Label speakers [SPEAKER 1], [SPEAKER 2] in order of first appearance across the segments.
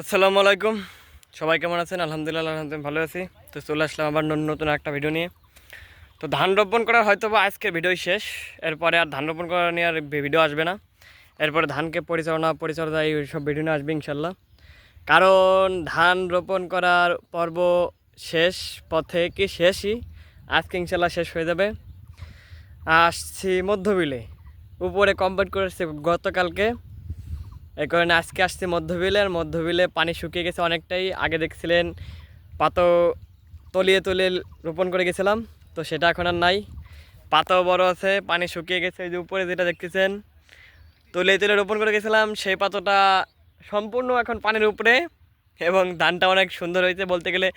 [SPEAKER 1] আসসালামু আলাইকুম। সবাই কেমন আছেন? আলহামদুলিল্লাহ আলহামদুলিল্লাহ ভালো আছি। তো চলে আসলাম আবার নতুন একটা ভিডিও নিয়ে। তো ধান রোপণ করার হয়তো বা আজকের ভিডিওই শেষ। এরপরে আর ধান রোপণ করা নিয়ে আর ভিডিও আসবে না। এরপরে ধানকে পরিচালনা, পরিচর্যা এই সব ভিডিও নিয়ে আসবে ইনশাল্লাহ কারণ ধান রোপণ করার পর্ব শেষ, পথে কি শেষই? আজকে ইনশাল্লাহ শেষ হয়ে যাবে। আসছি মধ্যবিলে। উপরে কমপ্লিট করেছে গতকালকে। এই কারণে আজকে আসছে মধ্যবিলে, আর মধ্যবিলে পানি শুকিয়ে গেছে অনেকটাই। আগে দেখছিলেন পাতো তলিয়ে তলিয়ে রোপণ করে গেছিলাম, তো সেটা এখন আর নাই। পাতাও বড় আছে, পানি শুকিয়ে গেছে, এই যে উপরে যেটা দেখতেছেন, তলিয়ে তলিয়ে রোপণ করে গেছিলাম, সেই পাতোটা সম্পূর্ণ এখন পানির উপরে, এবং ধানটা অনেক সুন্দর হয়েছে বলতে গেলে।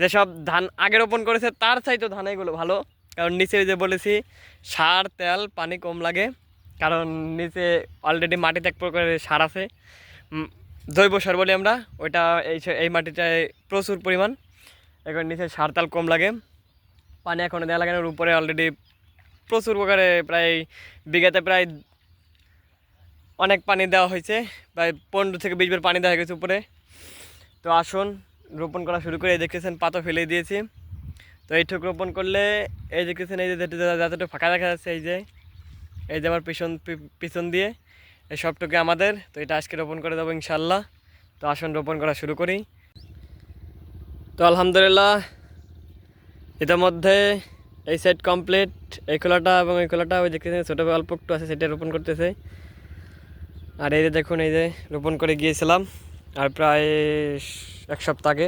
[SPEAKER 1] যেসব ধান আগে রোপণ করেছে, তার চাইতো ধান এগুলো ভালো। কারণ নিচে যে বলেছি, সার, তেল, পানি কম লাগে। কারণ নিচে অলরেডি মাটিতে এক প্রকারের সার আছে। জৈব সার বলি আমরা। ওইটা এই এই মাটিটায় প্রচুর পরিমাণ। এখন নিচে সার তাল কম লাগে। পানি এখনও দেওয়া লাগে না। উপরে অলরেডি প্রচুর প্রকারে প্রায় বিঘাতে প্রায় অনেক পানি দেওয়া হয়েছে। প্রায় পনেরো থেকে বিশ বার পানি দেওয়া হয়ে গেছে উপরে। তো আসুন, রোপণ করা শুরু করে। এই দেখতেছেন, পাতা ফেলে দিয়েছি। তো এইটুকু রোপণ করলে এই দেখতেছেন, এই যে যতটুকু ফাঁকা দেখা যাচ্ছে, এই যে এই যে আমার পিছন পিছন দিয়ে, এই সবটুকু আমাদের, তো এটা আজকে রোপণ করে দেবো ইনশাল্লাহ তো আসুন রোপণ করা শুরু করি। তো আলহামদুলিল্লাহ এটার মধ্যে এই সেট কমপ্লিট এই খোলাটা এবং এই খোলাটা ওই দেখতেছেন ছোটো অল্প একটু আছে, সেটা রোপণ করতেছে। আর এই যে দেখুন, এই যে রোপণ করে গিয়েছিলাম, আর প্রায় এক সপ্তাহ আগে।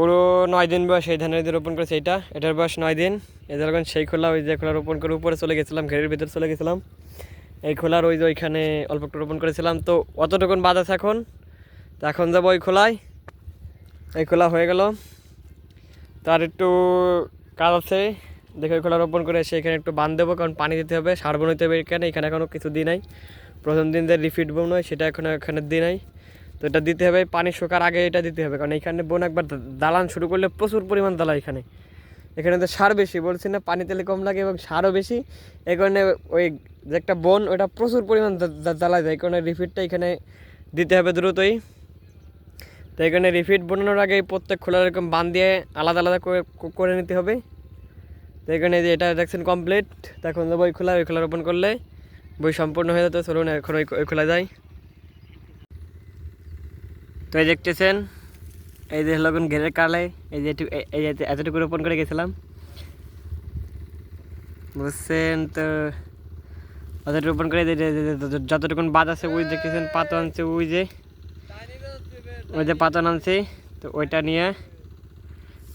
[SPEAKER 1] পুরো নয় দিন বয়স এই ধানের রোপণ করেছে এটা এটার বয়স নয় দিন। এদের সেই খোলা, ওই যে খোলা রোপণ করে উপরে চলে গেছিলাম, ঘেরের ভিতরে চলে গেছিলাম। এই খোলার ওই যে ওইখানে অল্প একটু রোপণ করেছিলাম। তো অতটুকুন বাদ আছে এখন। তো এখন যাব ওই খোলায়। এই খোলা হয়ে গেল। তার একটু কাজ আছে। দেখে ওই খোলা রোপণ করে এসে এখানে একটু বান দেবো, কারণ পানি দিতে হবে। সার বনাইতে হবে এখানে এখানে এখনও কিছু দিই নাই। প্রথম দিন যে রিফিট বোন হয় সেটা এখনও এখানে দিই নাই। তো এটা দিতে হবে পানি শুকার আগে এটা দিতে হবে, কারণ এখানে বোন একবার দালান শুরু করলে প্রচুর পরিমাণ দালা এখানে। এখানে তো সার বেশি, বলছি না পানি তেলে কম লাগে এবং সারও বেশি। এই কারণে ওই যে একটা বন, ওটা প্রচুর পরিমাণ দা- দা- জ্বালা যায় এই কারণে রিফিটটা এখানে দিতে হবে দ্রুতই। তো এখানে রিফিট বানানোর আগে প্রত্যেক খোলা এরকম বান দিয়ে আলাদা আলাদা করে নিতে হবে। তো এখানে যে এটা দেখছেন কমপ্লিট তো এখন বই খোলা, ওই খোলা রোপণ করলে বই সম্পূর্ণ হয়ে যেত, চলুন এখন ওই খোলা যায়। তো এই দেখতেছেন, এই যে লগন ঘেরের কালে এই যে এই- যে এতটুকু রোপণ করে গেছিলাম। বুঝছেন তো? অতটুকু রোপণ করে যতটুকু বাদ আছে, ওই দেখতেছেন পাতা আনছে ওই যে ওই যে পাতা আনছি। তো ওইটা নিয়ে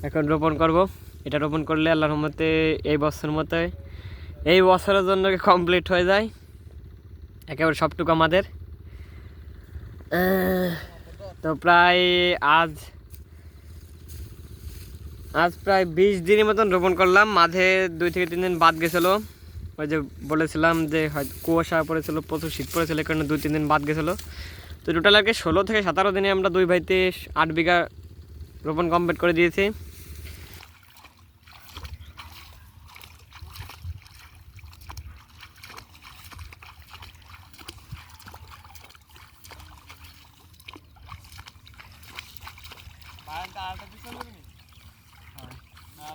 [SPEAKER 1] এখন রোপণ করব। এটা রোপণ করলে আল্লাহর রহমতে এই বছর মতো, এই বছরের জন্য কমপ্লিট হয়ে যায়। একেবারে সবটুকু আমাদের। তো প্রায় আজ আজ প্রায় বিশ দিনের মতন রোপণ করলাম। মাঝে দুই থেকে তিন দিন বাদ গেছিল। ওই যে বলেছিলাম যে কুয়াশা পড়েছিল, প্রচুর শীত পড়েছিল, এই কারণে দুই তিন দিন বাদ গেছিল। তো টোটাল আর কি ষোলো থেকে সতেরো দিনে আমরা দুই ভাইতে আট বিঘা রোপণ কমপ্লিট করে দিয়েছি। ના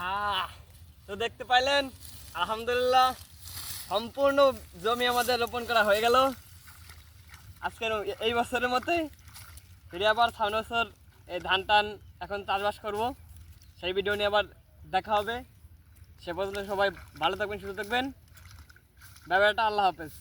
[SPEAKER 1] তো দেখতে পাইলেন, আলহামদুলিল্লাহ, সম্পূর্ণ জমি আমাদের রোপণ করা হয়ে গেল। আজকের এই বছরের মতোই ফিরে আবার সামনে বছর এই ধান টান এখন চাষবাস করব। সেই ভিডিও নিয়ে আবার দেখা হবে। সে পর্যন্ত সবাই ভালো থাকবেন, সুস্থ থাকবেন। ব্যাপারটা আল্লাহ হাফেজ।